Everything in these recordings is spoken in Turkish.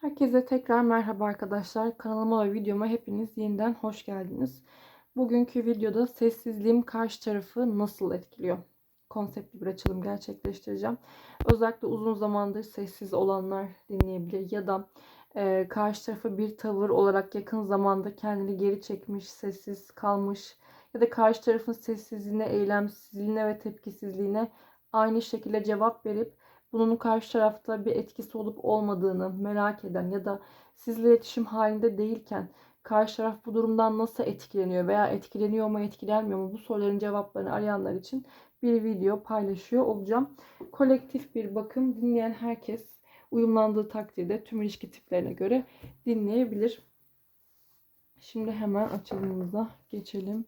Herkese tekrar merhaba arkadaşlar. Kanalıma ve videoma hepiniz yeniden hoş geldiniz. Bugünkü videoda sessizliğim karşı tarafı nasıl etkiliyor? Konseptli bir açılım gerçekleştireceğim. Özellikle uzun zamandır sessiz olanlar dinleyebilir ya da e, karşı tarafı bir tavır olarak yakın zamanda kendini geri çekmiş, sessiz kalmış ya da karşı tarafın sessizliğine, eylemsizliğine ve tepkisizliğine aynı şekilde cevap verip bunun karşı tarafta bir etkisi olup olmadığını merak eden ya da sizle iletişim halinde değilken karşı taraf bu durumdan nasıl etkileniyor veya etkileniyor mu etkilenmiyor mu bu soruların cevaplarını arayanlar için bir video paylaşıyor olacağım. Kolektif bir bakım dinleyen herkes uyumlandığı takdirde tüm ilişki tiplerine göre dinleyebilir. Şimdi hemen açılımımıza geçelim.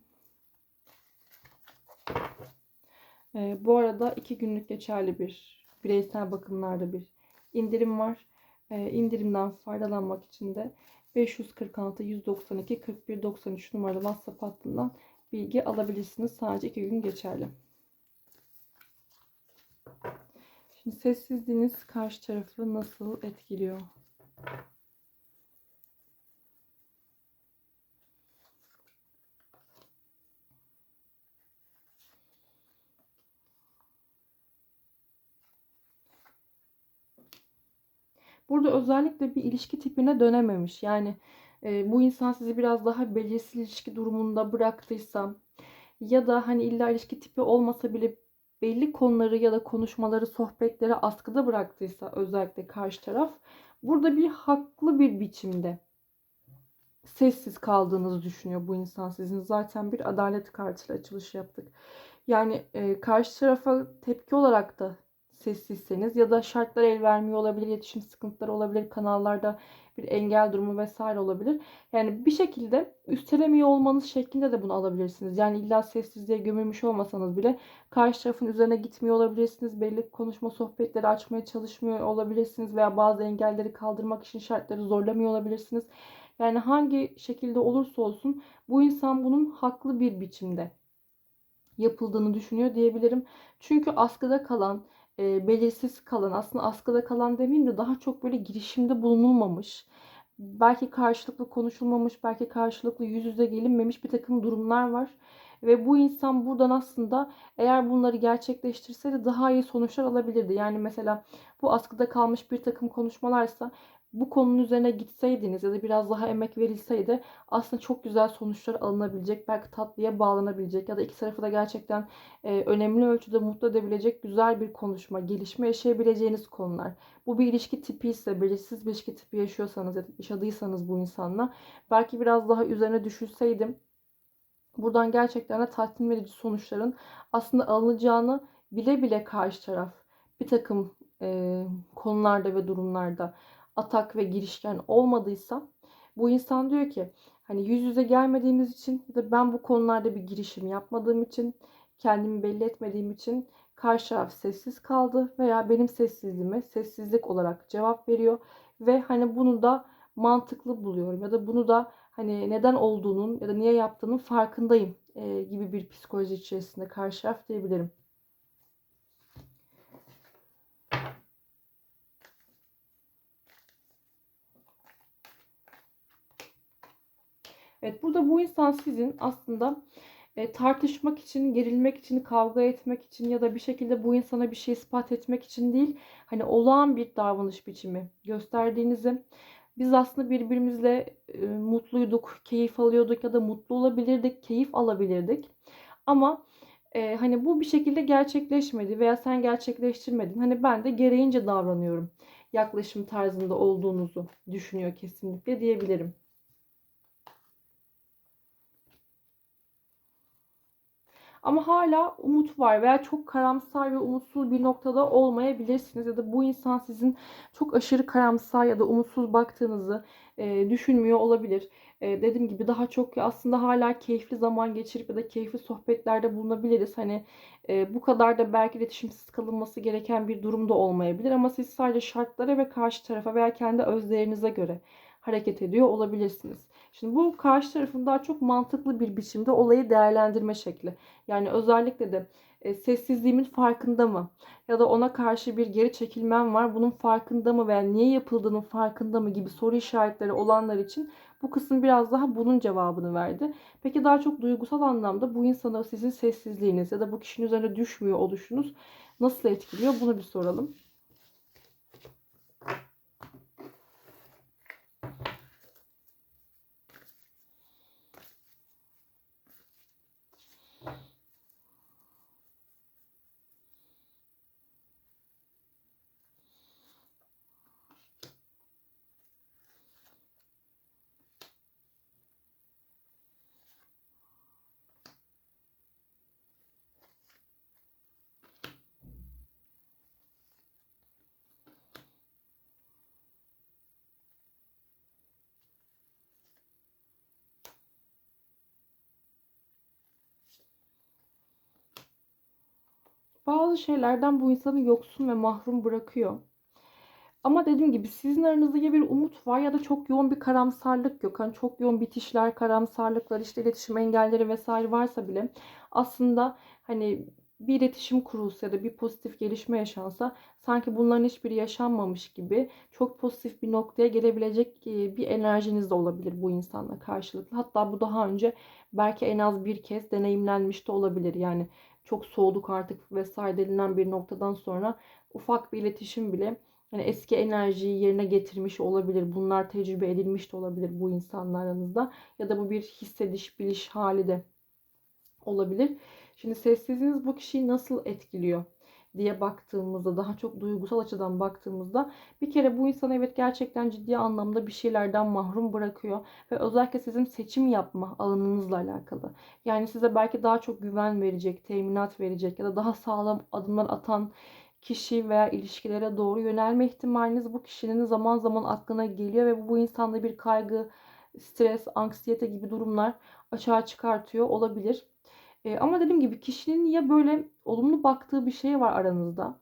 Ee, bu arada iki günlük geçerli bir bireysel bakımlarda bir indirim var. E, indirimden faydalanmak için de 546 192 41 93 numaralı WhatsApp hattından bilgi alabilirsiniz. Sadece 2 gün geçerli. Şimdi sessizliğiniz karşı tarafı nasıl etkiliyor? Burada özellikle bir ilişki tipine dönememiş. Yani e, bu insan sizi biraz daha belirsiz ilişki durumunda bıraktıysa ya da hani illa ilişki tipi olmasa bile belli konuları ya da konuşmaları, sohbetleri askıda bıraktıysa özellikle karşı taraf burada bir haklı bir biçimde sessiz kaldığınızı düşünüyor bu insan sizin. Zaten bir adalet kartıyla açılış yaptık. Yani e, karşı tarafa tepki olarak da sessizseniz ya da şartlar el vermiyor olabilir, iletişim sıkıntıları olabilir, kanallarda bir engel durumu vesaire olabilir. Yani bir şekilde üstelemiyor olmanız şeklinde de bunu alabilirsiniz. Yani illa sessizliğe gömülmüş olmasanız bile karşı tarafın üzerine gitmiyor olabilirsiniz. Belli konuşma sohbetleri açmaya çalışmıyor olabilirsiniz veya bazı engelleri kaldırmak için şartları zorlamıyor olabilirsiniz. Yani hangi şekilde olursa olsun bu insan bunun haklı bir biçimde yapıldığını düşünüyor diyebilirim. Çünkü askıda kalan e, belirsiz kalan aslında askıda kalan demeyeyim de daha çok böyle girişimde bulunulmamış belki karşılıklı konuşulmamış belki karşılıklı yüz yüze gelinmemiş bir takım durumlar var. Ve bu insan buradan aslında eğer bunları gerçekleştirseydi daha iyi sonuçlar alabilirdi. Yani mesela bu askıda kalmış bir takım konuşmalarsa bu konunun üzerine gitseydiniz ya da biraz daha emek verilseydi aslında çok güzel sonuçlar alınabilecek. Belki tatlıya bağlanabilecek ya da iki tarafı da gerçekten e, önemli ölçüde mutlu edebilecek güzel bir konuşma, gelişme yaşayabileceğiniz konular. Bu bir ilişki tipi ise, belirsiz bir ilişki tipi yaşıyorsanız ya da yaşadıysanız bu insanla belki biraz daha üzerine düşülseydim buradan gerçekten de tatmin verici sonuçların aslında alınacağını bile bile karşı taraf bir takım e, konularda ve durumlarda atak ve girişken olmadıysa bu insan diyor ki hani yüz yüze gelmediğimiz için ya da ben bu konularda bir girişim yapmadığım için kendimi belli etmediğim için karşı taraf sessiz kaldı veya benim sessizliğime sessizlik olarak cevap veriyor ve hani bunu da mantıklı buluyorum ya da bunu da hani neden olduğunun ya da niye yaptığının farkındayım gibi bir psikoloji içerisinde karşı taraf diyebilirim. Evet burada bu insan sizin aslında e, tartışmak için, gerilmek için, kavga etmek için ya da bir şekilde bu insana bir şey ispat etmek için değil, hani olağan bir davranış biçimi gösterdiğinizi, biz aslında birbirimizle e, mutluyduk, keyif alıyorduk ya da mutlu olabilirdik, keyif alabilirdik. Ama e, hani bu bir şekilde gerçekleşmedi veya sen gerçekleştirmedin. Hani ben de gereğince davranıyorum. Yaklaşım tarzında olduğunuzu düşünüyor kesinlikle diyebilirim. Ama hala umut var veya çok karamsar ve umutsuz bir noktada olmayabilirsiniz. Ya da bu insan sizin çok aşırı karamsar ya da umutsuz baktığınızı e, düşünmüyor olabilir. E, dediğim gibi daha çok aslında hala keyifli zaman geçirip ya da keyifli sohbetlerde bulunabiliriz. Hani e, bu kadar da belki iletişimsiz kalınması gereken bir durumda olmayabilir. Ama siz sadece şartlara ve karşı tarafa veya kendi özlerinize göre hareket ediyor olabilirsiniz. Şimdi bu karşı tarafın daha çok mantıklı bir biçimde olayı değerlendirme şekli. Yani özellikle de E, sessizliğimin farkında mı? Ya da ona karşı bir geri çekilmem var. Bunun farkında mı veya niye yapıldığının farkında mı gibi soru işaretleri olanlar için bu kısım biraz daha bunun cevabını verdi. Peki daha çok duygusal anlamda bu insana sizin sessizliğiniz ya da bu kişinin üzerine düşmüyor oluşunuz nasıl etkiliyor? Bunu bir soralım. Bazı şeylerden bu insanı yoksun ve mahrum bırakıyor. Ama dediğim gibi sizin aranızda ya bir umut var ya da çok yoğun bir karamsarlık yok. Hani çok yoğun bitişler, karamsarlıklar, işte iletişim engelleri vesaire varsa bile aslında hani bir iletişim kurulsa ya da bir pozitif gelişme yaşansa sanki bunların hiçbiri yaşanmamış gibi çok pozitif bir noktaya gelebilecek e, bir enerjiniz de olabilir bu insanla karşılıklı. Hatta bu daha önce belki en az bir kez deneyimlenmiş de olabilir. Yani çok soğuduk artık vesaire denilen bir noktadan sonra ufak bir iletişim bile hani eski enerjiyi yerine getirmiş olabilir. Bunlar tecrübe edilmiş de olabilir bu insanlar aranızda. Ya da bu bir hissediş, biliş hali de olabilir. Şimdi sessizliğiniz bu kişiyi nasıl etkiliyor? Diye baktığımızda daha çok duygusal açıdan baktığımızda bir kere bu insan evet gerçekten ciddi anlamda bir şeylerden mahrum bırakıyor ve özellikle sizin seçim yapma alanınızla alakalı. Yani size belki daha çok güven verecek, teminat verecek ya da daha sağlam adımlar atan kişi veya ilişkilere doğru yönelme ihtimaliniz bu kişinin zaman zaman aklına geliyor ve bu insanda bir kaygı, stres, anksiyete gibi durumlar açığa çıkartıyor olabilir. E, ama dediğim gibi kişinin ya böyle olumlu baktığı bir şey var aranızda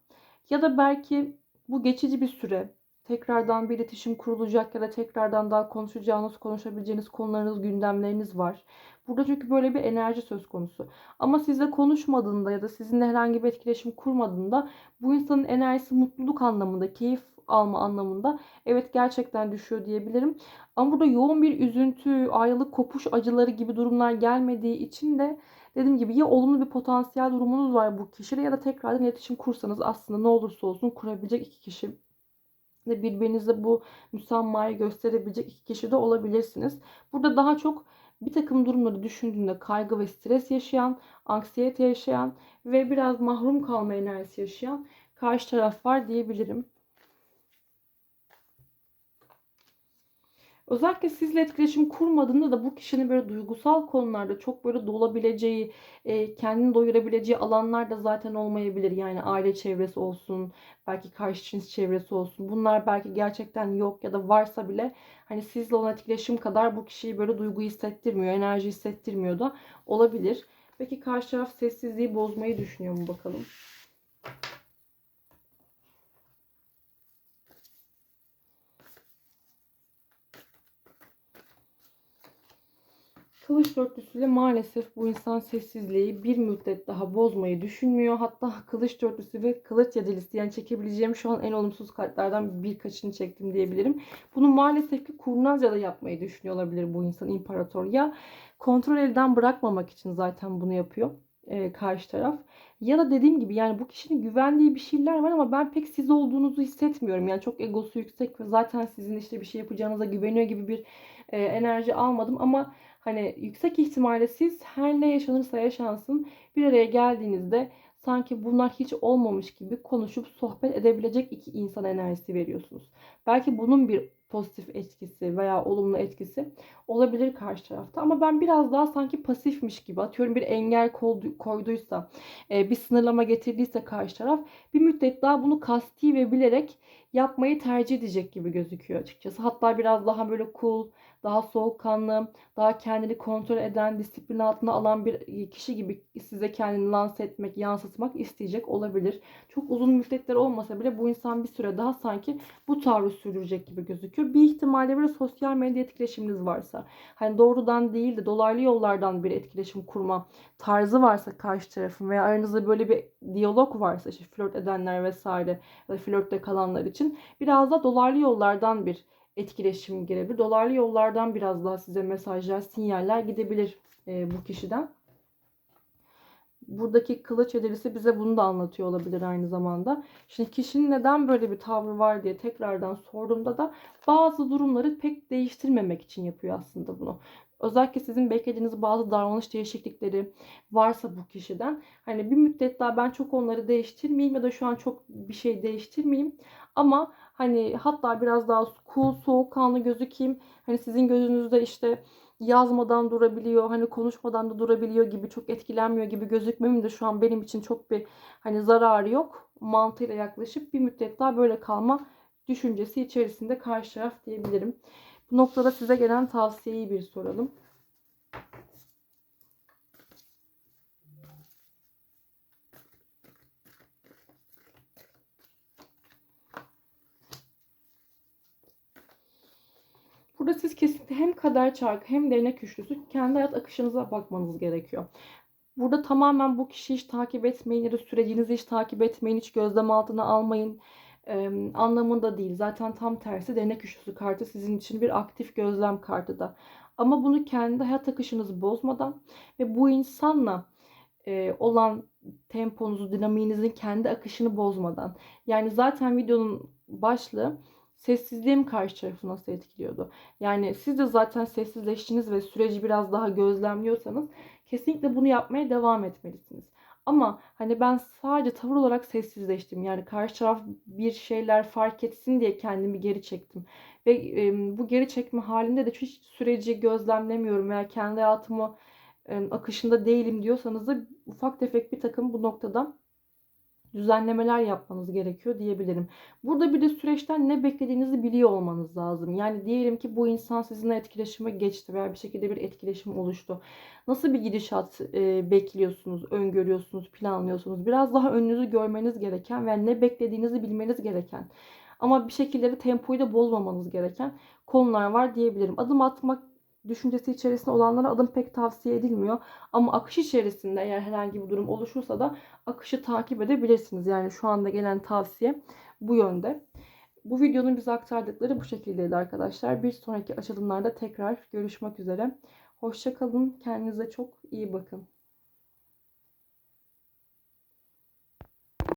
ya da belki bu geçici bir süre tekrardan bir iletişim kurulacak ya da tekrardan daha konuşacağınız, konuşabileceğiniz konularınız, gündemleriniz var. Burada çünkü böyle bir enerji söz konusu. Ama sizle konuşmadığında ya da sizinle herhangi bir etkileşim kurmadığında bu insanın enerjisi mutluluk anlamında, keyif alma anlamında evet gerçekten düşüyor diyebilirim. Ama burada yoğun bir üzüntü, ayrılık, kopuş acıları gibi durumlar gelmediği için de dediğim gibi ya olumlu bir potansiyel durumunuz var bu kişiyle ya da tekrardan iletişim kursanız aslında ne olursa olsun kurabilecek iki kişi ve birbirinize bu müsammayı gösterebilecek iki kişi de olabilirsiniz. Burada daha çok bir takım durumları düşündüğünde kaygı ve stres yaşayan, anksiyete yaşayan ve biraz mahrum kalma enerjisi yaşayan karşı taraf var diyebilirim. Özellikle sizle etkileşim kurmadığında da bu kişinin böyle duygusal konularda çok böyle dolabileceği, e, kendini doyurabileceği alanlar da zaten olmayabilir. Yani aile çevresi olsun, belki karşı cins çevresi olsun. Bunlar belki gerçekten yok ya da varsa bile hani sizle olan etkileşim kadar bu kişiyi böyle duygu hissettirmiyor, enerji hissettirmiyor da olabilir. Peki karşı taraf sessizliği bozmayı düşünüyor mu bakalım? Kılıç dörtlüsüyle maalesef bu insan sessizliği bir müddet daha bozmayı düşünmüyor. Hatta kılıç dörtlüsü ve kılıç yedilisi yani çekebileceğim şu an en olumsuz kartlardan birkaçını çektim diyebilirim. Bunu maalesef ki kurnazca da yapmayı düşünüyor olabilir bu insan imparator. Ya kontrol elden bırakmamak için zaten bunu yapıyor e, karşı taraf. Ya da dediğim gibi yani bu kişinin güvendiği bir şeyler var ama ben pek siz olduğunuzu hissetmiyorum. Yani çok egosu yüksek ve zaten sizin işte bir şey yapacağınıza güveniyor gibi bir e, enerji almadım ama Hani yüksek ihtimalle siz her ne yaşanırsa yaşansın bir araya geldiğinizde sanki bunlar hiç olmamış gibi konuşup sohbet edebilecek iki insan enerjisi veriyorsunuz. Belki bunun bir pozitif etkisi veya olumlu etkisi olabilir karşı tarafta. Ama ben biraz daha sanki pasifmiş gibi atıyorum bir engel koyduysa, e, bir sınırlama getirdiyse karşı taraf bir müddet daha bunu kasti ve bilerek yapmayı tercih edecek gibi gözüküyor açıkçası. Hatta biraz daha böyle cool, daha soğukkanlı, daha kendini kontrol eden, disiplin altına alan bir kişi gibi size kendini lanse etmek, yansıtmak isteyecek olabilir. Çok uzun müddetler olmasa bile bu insan bir süre daha sanki bu tavrı sürdürecek gibi gözüküyor. Bir ihtimalle böyle sosyal medya etkileşiminiz varsa, hani doğrudan değil de dolaylı yollardan bir etkileşim kurma tarzı varsa karşı tarafın veya aranızda böyle bir diyalog varsa işte flört edenler vesaire ya da flörtte kalanlar için biraz da dolaylı yollardan bir etkileşim girebilir. Dolaylı yollardan biraz daha size mesajlar, sinyaller gidebilir e, bu kişiden. Buradaki kılıç edilisi bize bunu da anlatıyor olabilir aynı zamanda. Şimdi kişinin neden böyle bir tavrı var diye tekrardan sorduğumda da bazı durumları pek değiştirmemek için yapıyor aslında bunu. Özellikle sizin beklediğiniz bazı davranış değişiklikleri varsa bu kişiden hani bir müddet daha ben çok onları değiştirmeyeyim ya da şu an çok bir şey değiştirmeyeyim ama hani hatta biraz daha cool soğukkanlı gözükeyim. Hani sizin gözünüzde işte yazmadan durabiliyor, hani konuşmadan da durabiliyor gibi çok etkilenmiyor gibi gözükmemin de şu an benim için çok bir hani zararı yok. Mantığıyla yaklaşıp bir müddet daha böyle kalma düşüncesi içerisinde karşı taraf diyebilirim. Bu noktada size gelen tavsiyeyi bir soralım. Burada siz kesinlikle hem kader çarkı hem değnek üçlüsü kendi hayat akışınıza bakmanız gerekiyor. Burada tamamen bu kişiyi hiç takip etmeyin ya da sürecinizi hiç takip etmeyin, hiç gözlem altına almayın e, anlamında değil. Zaten tam tersi denek üçlüsü kartı sizin için bir aktif gözlem kartı da. Ama bunu kendi hayat akışınızı bozmadan ve bu insanla e, olan temponuzu, dinamiğinizin kendi akışını bozmadan. Yani zaten videonun başlığı sessizliğim karşı tarafı nasıl etkiliyordu? Yani siz de zaten sessizleştiniz ve süreci biraz daha gözlemliyorsanız kesinlikle bunu yapmaya devam etmelisiniz. Ama hani ben sadece tavır olarak sessizleştim. Yani karşı taraf bir şeyler fark etsin diye kendimi geri çektim. Ve e, bu geri çekme halinde de hiç süreci gözlemlemiyorum veya kendi hayatımı e, akışında değilim diyorsanız da ufak tefek bir takım bu noktada düzenlemeler yapmanız gerekiyor diyebilirim. Burada bir de süreçten ne beklediğinizi biliyor olmanız lazım. Yani diyelim ki bu insan sizinle etkileşime geçti veya bir şekilde bir etkileşim oluştu. Nasıl bir gidişat e, bekliyorsunuz, öngörüyorsunuz, planlıyorsunuz? Biraz daha önünüzü görmeniz gereken ve ne beklediğinizi bilmeniz gereken ama bir şekilde de tempoyu da bozmamanız gereken konular var diyebilirim. Adım atmak düşüncesi içerisinde olanlara adım pek tavsiye edilmiyor. Ama akış içerisinde eğer herhangi bir durum oluşursa da akışı takip edebilirsiniz. Yani şu anda gelen tavsiye bu yönde. Bu videonun bize aktardıkları bu şekildeydi arkadaşlar. Bir sonraki açılımlarda tekrar görüşmek üzere. Hoşçakalın. Kendinize çok iyi bakın.